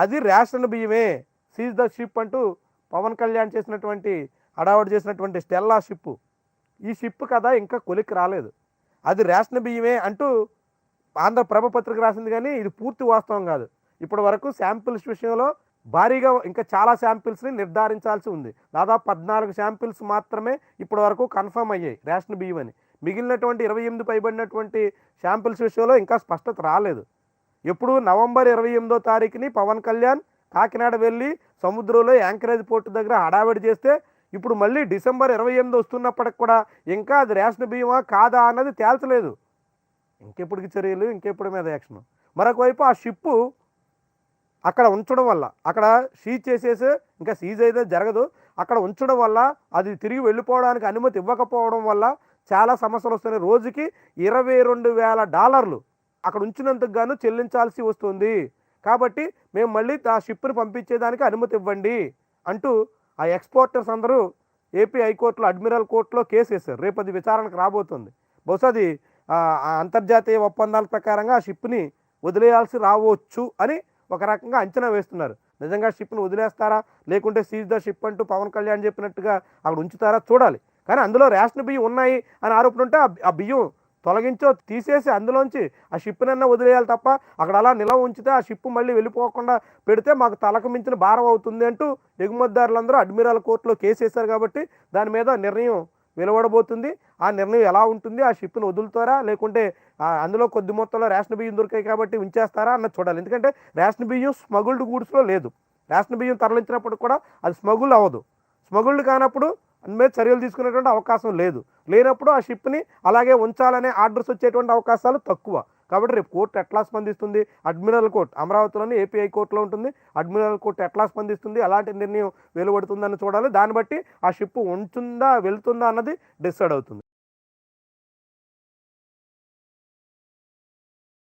అది రేషన్ బియ్యమే. Seize the ship అంటూ పవన్ కళ్యాణ్ చేసినటువంటి హడావడి చేసినటువంటి స్టెల్లా షిప్ ఈ షిప్ కథ ఇంకా కొలిక్కి రాలేదు. అది రేషన్ బియ్యమే అంటూ ఆంధ్రప్రభ పత్రిక రాసింది కానీ ఇది పూర్తి వాస్తవం కాదు. ఇప్పటి వరకు శాంపిల్స్ విషయంలో భారీగా ఇంకా చాలా శాంపిల్స్ని నిర్ధారించాల్సి ఉంది. దాదాపు పద్నాలుగు శాంపిల్స్ మాత్రమే ఇప్పటి వరకు కన్ఫర్మ్ అయ్యాయి రేషన్ బియ్యం అని మిగిలినటువంటి ఇరవై ఎనిమిది పైబడినటువంటి శాంపిల్స్ విషయంలో ఇంకా స్పష్టత రాలేదు. ఎప్పుడు నవంబర్ ఇరవై ఎనిమిదో తారీఖుని పవన్ కళ్యాణ్ కాకినాడ వెళ్ళి సముద్రంలో యాంకరేజ్ పోర్టు దగ్గర హడావిడి చేస్తే ఇప్పుడు మళ్ళీ డిసెంబర్ ఇరవై ఎనిమిది వస్తున్నప్పటికి కూడా ఇంకా అది రేషన్ బియ్యమా కాదా అన్నది తేల్చలేదు. ఇంకెప్పటికి చర్యలు ఇంకెప్పుడు మీద యాక్షన్? మరొక వైపు ఆ షిప్పు అక్కడ ఉంచడం వల్ల అక్కడ సీజ్ చేసేసి ఇంకా సీజ్ అయితే జరగదు. అక్కడ ఉంచడం వల్ల అది తిరిగి వెళ్ళిపోవడానికి అనుమతి ఇవ్వకపోవడం వల్ల చాలా సమస్యలు వస్తున్నాయి. రోజుకి ఇరవై రెండు వేల డాలర్లు అక్కడ ఉంచినందుకు గాను చెల్లించాల్సి వస్తుంది. కాబట్టి మేము మళ్ళీ ఆ షిప్ని పంపించేదానికి అనుమతి ఇవ్వండి అంటూ ఆ ఎక్స్పోర్టర్స్ అందరూ ఏపీ హైకోర్టులో అడ్మిరల్ కోర్టులో కేసు వేశారు. రేపు అది విచారణకు రాబోతుంది. బహుశా అది ఆ, అంతర్జాతీయ ఒప్పందాల ప్రకారంగా ఆ షిప్ని వదిలేయాల్సి రావచ్చు అని ఒక రకంగా అంచనా వేస్తున్నారు. నిజంగా షిప్ను వదిలేస్తారా? లేకుంటే సీజ్ ద షిప్ అంటూ పవన్ కళ్యాణ్ చెప్పినట్టుగా అక్కడ ఉంచుతారా? చూడాలి. కానీ అందులో రేషన్ బియ్యం ఉన్నాయి అని ఆరోపణ ఉంటే ఆ బియ్యం తొలగించో తీసేసి అందులోంచి ఆ షిప్నన్నా వదిలేయాలి తప్ప అక్కడ అలా నిలవ ఉంచితే ఆ షిప్ మళ్ళీ వెళ్ళిపోకుండా పెడితే మాకు తలకు మించిన భారం అవుతుంది అంటూ ఎగుమతిదారులందరూ అడ్మిరల్ కోర్టులో కేసేశారు కాబట్టి దాని మీద నిర్ణయం వెలువడబోతుంది. ఆ నిర్ణయం ఎలా ఉంటుంది? ఆ షిప్ను వదులుతారా? లేకుంటే అందులో కొద్ది మొత్తంలో రేషన్ బియ్యం దొరికాయి కాబట్టి ఉంచేస్తారా అన్నది చూడాలి. ఎందుకంటే రేషన్ బియ్యం స్మగుల్డ్ గూడ్స్లో లేదు. రేషన్ బియ్యం తరలించినప్పుడు కూడా అది స్మగుల్ అవ్వదు. స్మగుల్డ్ కానప్పుడు మీద చర్యలు తీసుకునేటువంటి అవకాశం లేదు. లేనప్పుడు ఆ షిప్ని అలాగే ఉంచాలనే ఆర్డర్స్ వచ్చేటువంటి అవకాశాలు తక్కువ. కాబట్టి రేపు కోర్టు ఎట్లా స్పందిస్తుంది? అడ్మిరల్ కోర్టు అమరావతిలోని ఏపీ హైకోర్టులో ఉంటుంది. అడ్మిరల్ కోర్టు ఎట్లా స్పందిస్తుంది? అలాంటి నిర్ణయం వెలువడుతుందని చూడాలి. దాన్ని బట్టి ఆ షిప్ ఉంటుందా వెళ్తుందా అన్నది డిసైడ్ అవుతుంది.